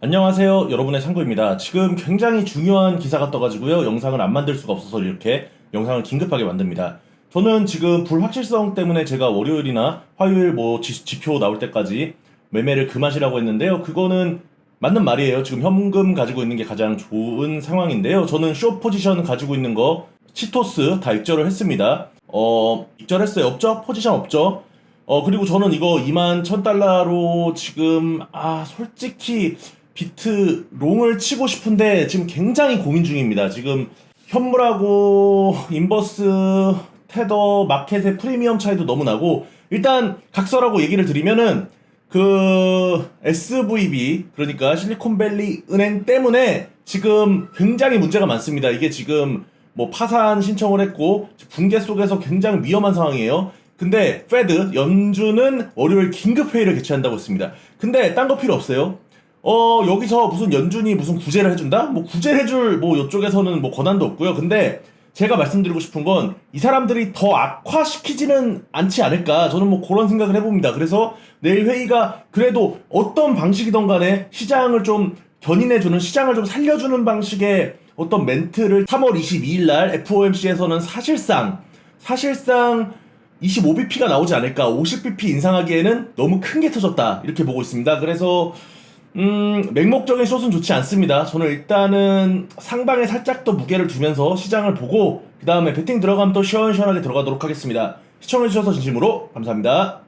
안녕하세요. 여러분의 상구입니다. 지금 굉장히 중요한 기사가 떠가지고요. 영상을 안 만들 수가 없어서 이렇게 영상을 긴급하게 만듭니다. 저는 지금 불확실성 때문에 제가 월요일이나 화요일 뭐 지, 지표 나올 때까지 매매를 금하시라고 했는데요. 그거는 맞는 말이에요. 지금 현금 가지고 있는 게 가장 좋은 상황인데요. 저는 쇼 포지션 가지고 있는 거 치토스 다 익절을 했습니다. 어, 익절했어요. 없죠? 포지션 없죠? 어, 그리고 저는 이거 2만 1000달러로 지금, 아, 솔직히 비트 롱을 치고 싶은데 지금 굉장히 고민 중입니다. 지금 현물하고 인버스 테더 마켓의 프리미엄 차이도 너무 나고 일단 각설하고 얘기를 드리면은 그 SVB 그러니까 실리콘밸리 은행 때문에 지금 굉장히 문제가 많습니다. 이게 지금 뭐 파산 신청을 했고 붕괴 속에서 굉장히 위험한 상황이에요. 근데 페드 연준은 월요일 긴급 회의를 개최한다고 했습니다. 근데 딴 거 필요 없어요. 어 여기서 무슨 연준이 무슨 구제를 해준다? 뭐 구제를 해줄 뭐 이쪽에서는 뭐 권한도 없고요. 근데 제가 말씀드리고 싶은 건 이 사람들이 더 악화시키지는 않지 않을까 저는 뭐 그런 생각을 해봅니다. 그래서 내일 회의가 그래도 어떤 방식이든 간에 시장을 좀 견인해주는 시장을 좀 살려주는 방식의 어떤 멘트를 3월 22일 날 FOMC에서는 사실상 사실상 25bp가 나오지 않을까 50bp 인상하기에는 너무 큰 게 터졌다 이렇게 보고 있습니다. 그래서 음, 맹목적인 숏은 좋지 않습니다. 저는 일단은 상방에 살짝 더 무게를 두면서 시장을 보고 그 다음에 배팅 들어가면 또 시원시원하게 들어가도록 하겠습니다. 시청해주셔서 진심으로 감사합니다.